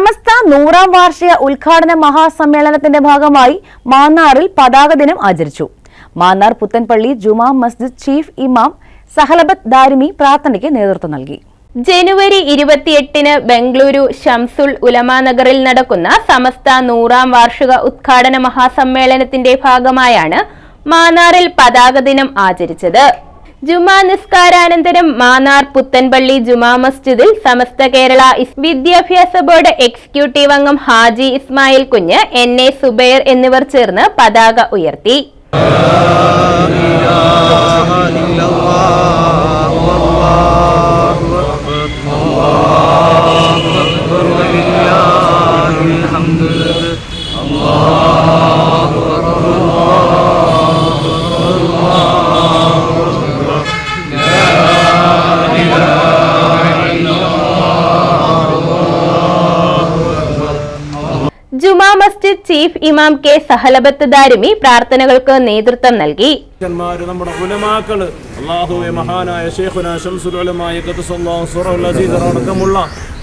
സമസ്ത നൂറാം വാർഷിക ഉദ്ഘാടന മഹാസമ്മേളനത്തിന്റെ ഭാഗമായി മാന്നാറിൽ പതാക ദിനം ആചരിച്ചു. മാന്നാർ പുത്തൻപള്ളി ജുമാ മസ്ജിദ് ചീഫ് ഇമാം സഹലബത്ത് ദാരിമി പ്രാർത്ഥനയ്ക്ക് നേതൃത്വം നൽകി. ജനുവരി ഇരുപത്തിയെട്ടിന് ബംഗളൂരു ഷംസുൽ ഉലമാനഗറിൽ നടക്കുന്ന സമസ്ത നൂറാം വാർഷിക ഉദ്ഘാടന മഹാസമ്മേളനത്തിന്റെ ഭാഗമായാണ് മാന്നാറിൽ പതാക ദിനം ആചരിച്ചത്. ജുമാ നിസ്കാരാനന്തരം മാന്നാർ പുത്തൻപള്ളി ജുമാ മസ്ജിദിൽ സമസ്ത കേരള വിദ്യാഭ്യാസ ബോർഡ് എക്സിക്യൂട്ടീവ് അംഗം ഹാജി ഇസ്മായിൽ കുഞ്ഞ് എൻ എ സുബൈർ എന്നിവർ ചേർന്ന് പതാക ഉയർത്തി. ജുമാ മസ്ജിദ് ചീഫ് ഇമാം കെ സഹലബത്ത് ദാരിമി പ്രാർത്ഥനകൾക്ക് നേതൃത്വം നൽകി. നമ്മുടെ ഉലമാക്കൾ അള്ളാഹുവെ മഹാനായ അടക്കമുള്ള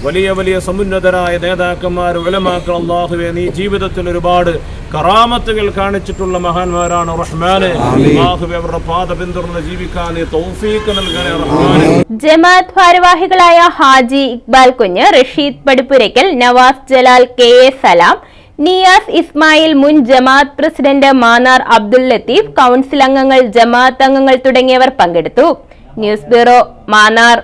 വലിയ വലിയ സമുന്നതരായ നേതാക്കന്മാർ ഉലമാക്കൾ അള്ളാഹുവെ നീ ജീവിതത്തിൽ ഒരുപാട് കറാമത്തുകൾ കാണിച്ചിട്ടുള്ള മഹാന്മാരാണ് റഹ്മാനെ. അള്ളാഹുവെ അവരുടെ പാത പിന്തുടർന്ന് ജീവിക്കാൻ നീ റഹ്മാനെ. ജമാഅത്ത് ഭാരവാഹികളായ ഹാജി ഇക്ബാൽ കുഞ്ഞ് റഷീദ് പടിപ്പുരയ്ക്കൽ നവാസ് ജലാൽ കെ എ സലാം നിയാസ് ഇസ്മായിൽ മുൻ ജമാഅത്ത് പ്രസിഡന്റ് മാന്നാർ അബ്ദുൽ ലത്തീഫ് കൗൺസിൽ അംഗങ്ങൾ ജമാഅത്ത് അംഗങ്ങൾ തുടങ്ങിയവർ പങ്കെടുത്തു. News bureau Mannar.